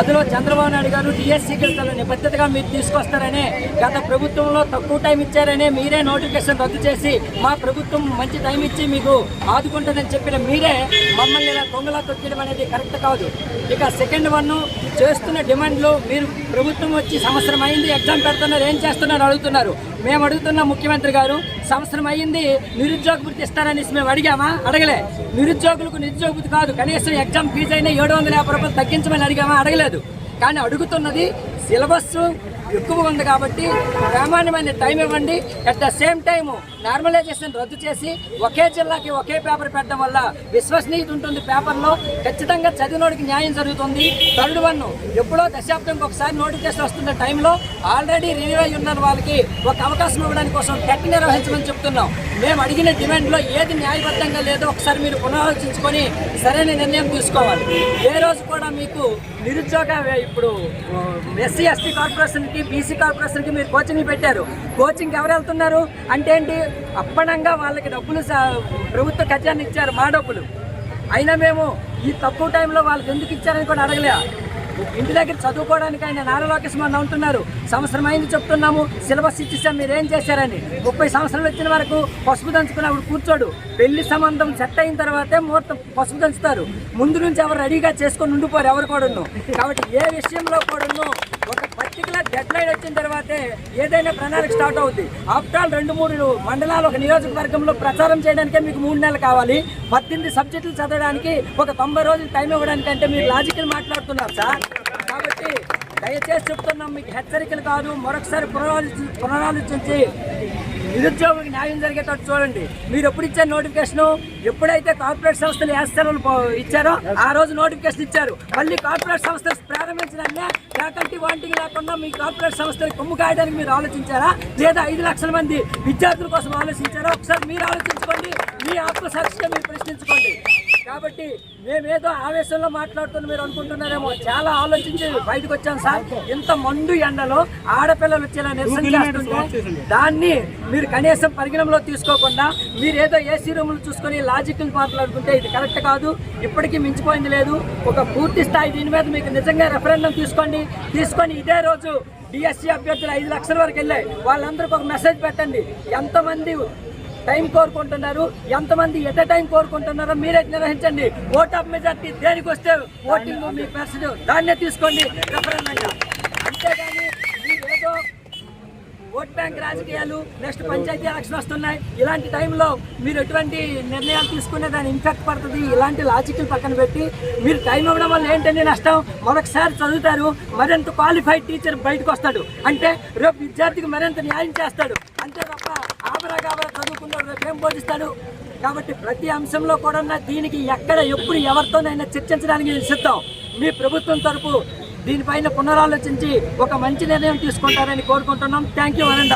అందులో చంద్రబాబు నాయుడు గారు డిఎస్సీకి తన నిబద్ధతగా మీరు తీసుకొస్తారనే గత ప్రభుత్వంలో తక్కువ టైం ఇచ్చారనే మీరే నోటిఫికేషన్ రద్దు చేసి మా ప్రభుత్వం మంచి టైం ఇచ్చి మీకు ఆదుకుంటుందని చెప్పిన మీరే మమ్మల్ని ఇలా దొంగలా తొక్కడం అనేది కరెక్ట్ కాదు. ఇక సెకండ్ వన్ చేస్తున్న డిమాండ్లు మీరు ప్రభుత్వం వచ్చి సంవత్సరం అయింది ఎగ్జామ్ పెడుతున్నారు ఏం చేస్తున్నారు అడుగుతున్నారు. మేము అడుగుతున్న ముఖ్యమంత్రి గారు సంవత్సరం అయ్యింది నిరుద్యోగ వృత్తి ఇస్తారని మేము అడిగామా? అడగలే. నిరుద్యోగులకు నిరుద్యోగ వృత్తి కాదు. కనీసం ఎగ్జామ్ ఫీజు అయినా ఏడు వందల యాభై రూపాయలు తగ్గించమని అడిగామా? అడగలేదు. కానీ అడుగుతున్నది సిలబస్ ఎక్కువ ఉంది కాబట్టి ప్రామాణ్యమైన టైం ఇవ్వండి. At the same time normalization రద్దు చేసి ఒకే జిల్లాకి ఒకే పేపర్ పెట్టడం వల్ల విశ్వసనీయత ఉంటుంది పేపర్లో ఖచ్చితంగా చదివినోడికి న్యాయం జరుగుతుంది. థర్డ్ వన్ ఎప్పుడో దశాబ్దంకి ఒకసారి నోటిఫికేషన్ వస్తున్న టైంలో ఆల్రెడీ రిలీవ్ అయి ఉన్న వాళ్ళకి ఒక అవకాశం ఇవ్వడానికి కోసం టెట్ నిర్వహించమని చెప్తున్నాం. మేము అడిగిన డిమాండ్లో ఏది న్యాయబద్ధంగా లేదో ఒకసారి మీరు పునరాలోచించుకొని సరైన నిర్ణయం తీసుకోవాలి. ఏ రోజు కూడా మీకు నిరుద్యోగ ఇప్పుడు ఎస్సీ ఎస్టీ కార్పొరేషన్కి బీసీ కార్పొరేషన్కి మీరు కోచింగ్ పెట్టారు. కోచింగ్ ఎవరు వెళ్తున్నారు? అంటే ఏంటి? అప్పనంగా వాళ్ళకి డబ్బులు ప్రభుత్వ ఖజాన్ని ఇచ్చారు మా డబ్బులు. అయినా మేము ఈ తక్కువ టైంలో వాళ్ళకి ఎందుకు ఇచ్చారని కూడా అడగలే. ఇంటి దగ్గర చదువుకోవడానికి ఆయన నారా లోకేష్ మొన్న ఉంటున్నారు. సంవత్సరం అయింది చెప్తున్నాము. సిలబస్ ఇచ్చేసాం మీరేం చేశారని. ముప్పై సంవత్సరాలు వచ్చిన వరకు పసుపు దంచుకున్నప్పుడు కూర్చోడు. పెళ్ళి సంబంధం సెట్ అయిన తర్వాతే ముహూర్తం పసుపు దంచుతారు. ముందు నుంచి ఎవరు రెడీగా చేసుకొని ఉండిపోరు ఎవరు కూడాను. కాబట్టి ఏ విషయంలో కూడాను ఒక పర్టికులర్ డెడ్ లైన్ వచ్చిన తర్వాతే ఏదైనా ప్రణాళిక స్టార్ట్ అవుతుంది ఆఫ్టర్ ఆల్ రెండు మూడు మండలాలు ఒక నియోజకవర్గంలో ప్రచారం చేయడానికే మీకు మూడు నెలలు కావాలి. పద్దెనిమిది సబ్జెక్టులు చదవడానికి ఒక తొంభై రోజులు టైం ఇవ్వడానికంటే మీరు లాజికల్ మాట్లాడుతున్నారు సార్ కాబట్టి దయచేసి చెప్తున్నాం మీకు హెచ్చరికలు కాదు మరొకసారి పునరాలోచి పునరాలోచించి నిరుద్యోగులకు న్యాయం జరిగేటట్టు చూడండి. మీరు ఎప్పుడు ఇచ్చారు నోటిఫికేషన్? ఎప్పుడైతే కార్పొరేట్ సంస్థలు యాస్తలు ఇచ్చారో ఆ రోజు నోటిఫికేషన్ ఇచ్చారు. మళ్ళీ కార్పొరేట్ సంస్థలు ప్రారంభించడాన్ని ఫ్యాకల్టీ వాంటింగ్ లేకుండా మీ కార్పొరేట్ సంస్థలు కొమ్ము కాయడానికి మీరు ఆలోచించారా? లేదా ఐదు లక్షల మంది విద్యార్థుల కోసం ఆలోచించారా? ఒకసారి మీరు ఆలోచించుకోండి మీ ఆత్మసాక్షిగా మీరు ప్రశ్నించుకోండి. కాబట్టి మేమేదో ఆవేశంలో మాట్లాడుతున్న మీరు అనుకుంటున్నారేమో. చాలా ఆలోచించి బయటకు వచ్చాం సార్. ఇంత మండు ఎండలో ఆడపిల్లలు వచ్చేలా నిరసన చేస్తుంటే దాన్ని మీరు కనీసం పరిగణనలో తీసుకోకుండా మీరు ఏదో ఏసీ రూములు చూసుకొని లాజికల్ మాట్లాడుకుంటే ఇది కరెక్ట్ కాదు. ఇప్పటికీ మించిపోయింది లేదు. ఒక పూర్తి స్థాయి దీని మీద మీకు నిజంగా రెఫరెండం తీసుకోండి. తీసుకొని ఇదే రోజు డిఎస్సీ అభ్యర్థులు ఐదు లక్షల వరకు వెళ్ళాయి. వాళ్ళందరికీ ఒక మెసేజ్ పెట్టండి. ఎంతమంది టైం కోరుకుంటున్నారు. ఎంతమంది ఎట్ టైం కోరుకుంటున్నారో మీరే నిర్వహించండి. ఓట్ ఆఫ్ మెజార్టీ దేనికి వస్తే ఓటింగ్ మీ పర్సన్ దాన్నే తీసుకోండి. రెఫరెండంగా అంతేగాని ఏదో ఓట్ బ్యాంక్ రాజకీయాలు నెక్స్ట్ పంచాయతీ ఎలక్షన్ వస్తున్నాయి. ఇలాంటి టైంలో మీరు ఎటువంటి నిర్ణయాలు తీసుకునే దాని ఇంపాక్ట్ పడుతుంది? ఇలాంటి లాజిక్లు పక్కన పెట్టి మీరు టైం ఇవ్వడం వల్ల ఏంటండి నష్టం? మరొకసారి చదువుతారు మరింత క్వాలిఫైడ్ టీచర్ బయటకు వస్తాడు. అంటే రేపు విద్యార్థికి మరింత న్యాయం చేస్తాడు. అంతే తప్ప ఆబరా కాబరా చదువుకున్నాడు రేపేం బోధిస్తాడు? కాబట్టి ప్రతి అంశంలో కూడా దీనికి ఎక్కడ ఎప్పుడు ఎవరితోనైనా చర్చించడానికి నేను సిద్ధం. మీ ప్రభుత్వం తరపు దీనిపైన పునరాలోచించి ఒక మంచి నిర్ణయం తీసుకుంటారని కోరుకుంటున్నాం. Thank you one